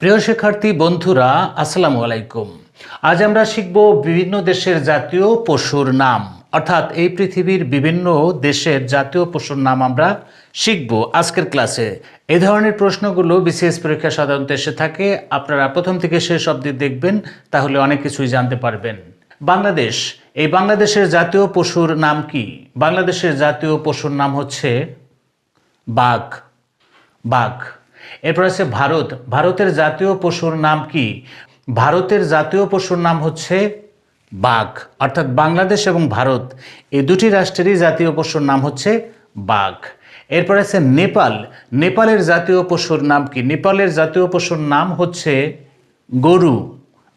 প্রিয় শিক্ষার্থী, বন্ধুরা, আসসালামু আলাইকুম। আজ আমরা শিখব বিভিন্ন দেশের জাতীয় পশুর নাম। অর্থাৎ এই পৃথিবীর বিভিন্ন দেশের জাতীয় পশুর নাম আমরা শিখব আজকের ক্লাসে। এ ধরনের প্রশ্নগুলো বিসিএস পরীক্ষা সাধারণত এসে থাকে। আপনারা প্রথম থেকে শেষ অবধি দেখবেন, তাহলে অনেক কিছুই জানতে পারবেন। বাংলাদেশ, এই বাংলাদেশের জাতীয় পশুর নাম কি? বাংলাদেশের জাতীয় পশুর নাম হচ্ছে বাঘ। বাঘ। এরপর আছে ভারত। ভারতের জাতীয় পশুর নাম কি? ভারতের জাতীয় পশুর নাম হচ্ছে বাঘ, অর্থাৎ বাংলাদেশ এবং ভারত। এই দুটি রাষ্ট্রেরই জাতীয় পশুর নাম হচ্ছে বাঘ। এরপর আছে নেপাল। নেপালের জাতীয় পশুর নাম কি? নেপালের জাতীয় পশুর নাম হচ্ছে গরু।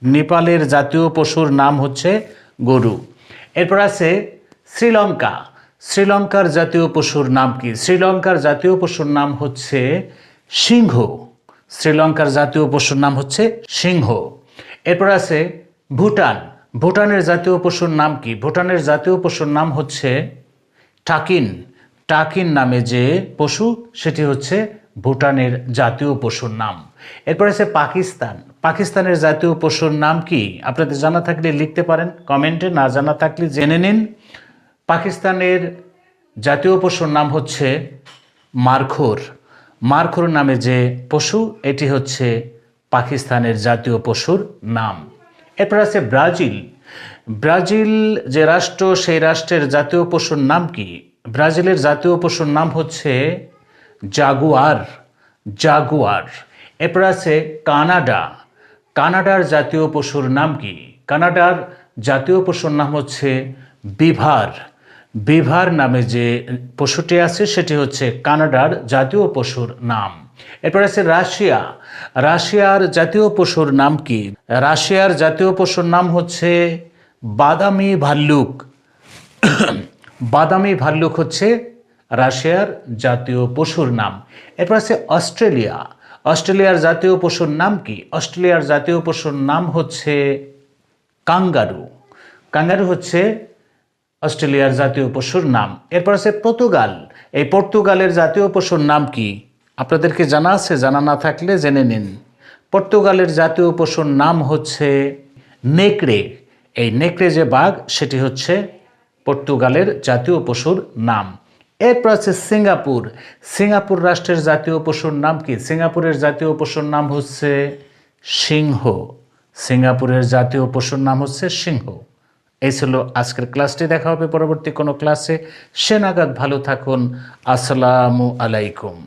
নেপালের জাতীয় পশুর নাম হচ্ছে গরু। এরপর আছে শ্রীলঙ্কা। শ্রীলঙ্কার জাতীয় পশুর নাম কি? শ্রীলঙ্কার জাতীয় পশুর নাম হচ্ছে সিংহ। শ্রীলঙ্কার জাতীয় পশুর নাম হচ্ছে সিংহ। এরপর আছে ভুটান। ভুটানের জাতীয় পশুর নাম কি? ভুটানের জাতীয় পশুর নাম হচ্ছে টাকিন। টাকিন নামে যে পশু, সেটি হচ্ছে ভুটানের জাতীয় পশুর নাম। এরপর আছে পাকিস্তান। পাকিস্তানের জাতীয় পশুর নাম কি? আপনাদের জানা থাকলে লিখতে পারেন, কমেন্টে না জানা থাকলে জেনে নিন। পাকিস্তানের জাতীয় পশুর নাম হচ্ছে মারখোর। মারখোর নামে যে পশু, এটি হচ্ছে পাকিস্তানের জাতীয় পশুর নাম। এরপর আছে ব্রাজিল। ব্রাজিল যে রাষ্ট্র, সেই রাষ্ট্রের জাতীয় পশুর নাম কি? ব্রাজিলের জাতীয় পশুর নাম হচ্ছে জাগুয়ার জাগুয়ার। এরপর আছে কানাডা। কানাডার জাতীয় পশুর নাম কি? কানাডার জাতীয় পশুর নাম হচ্ছে বিভার। বিভার নামে যে পশুটি আছে, সেটি হচ্ছে কানাডার জাতীয় পশুর নাম। এরপর আছে রাশিয়া। রাশিয়ার জাতীয় পশুর নাম কি? রাশিয়ার জাতীয় পশুর নাম হচ্ছে বাদামি ভাল্লুক। বাদামি ভাল্লুক হচ্ছে রাশিয়ার জাতীয় পশুর নাম। এরপর আছে অস্ট্রেলিয়া। অস্ট্রেলিয়ার জাতীয় পশুর নাম কি? অস্ট্রেলিয়ার জাতীয় পশুর নাম হচ্ছে কাঙ্গারু। কাঙ্গারু হচ্ছে অস্ট্রেলিয়ার জাতীয় পশুর নাম। এরপর আছে পর্তুগাল। এই পর্তুগালের জাতীয় পশুর নাম কি? আপনাদেরকে জানা আছে, জানা না থাকলে জেনে নিন। পর্তুগালের জাতীয় পশুর নাম হচ্ছে নেকড়ে। এই নেকড়ে যে বাঘ, সেটি হচ্ছে পর্তুগালের জাতীয় পশুর নাম। এরপর আছে সিঙ্গাপুর। সিঙ্গাপুর রাষ্ট্রের জাতীয় পশুর নাম কি? সিঙ্গাপুরের জাতীয় পশুর নাম হচ্ছে সিংহ। সিঙ্গাপুরের জাতীয় পশুর নাম হচ্ছে সিংহ। এই ছিল আজকের ক্লাসটি। দেখা হবে পরবর্তী কোনো ক্লাসে। সে নাগাদ ভালো থাকুন। আসসালামু আলাইকুম।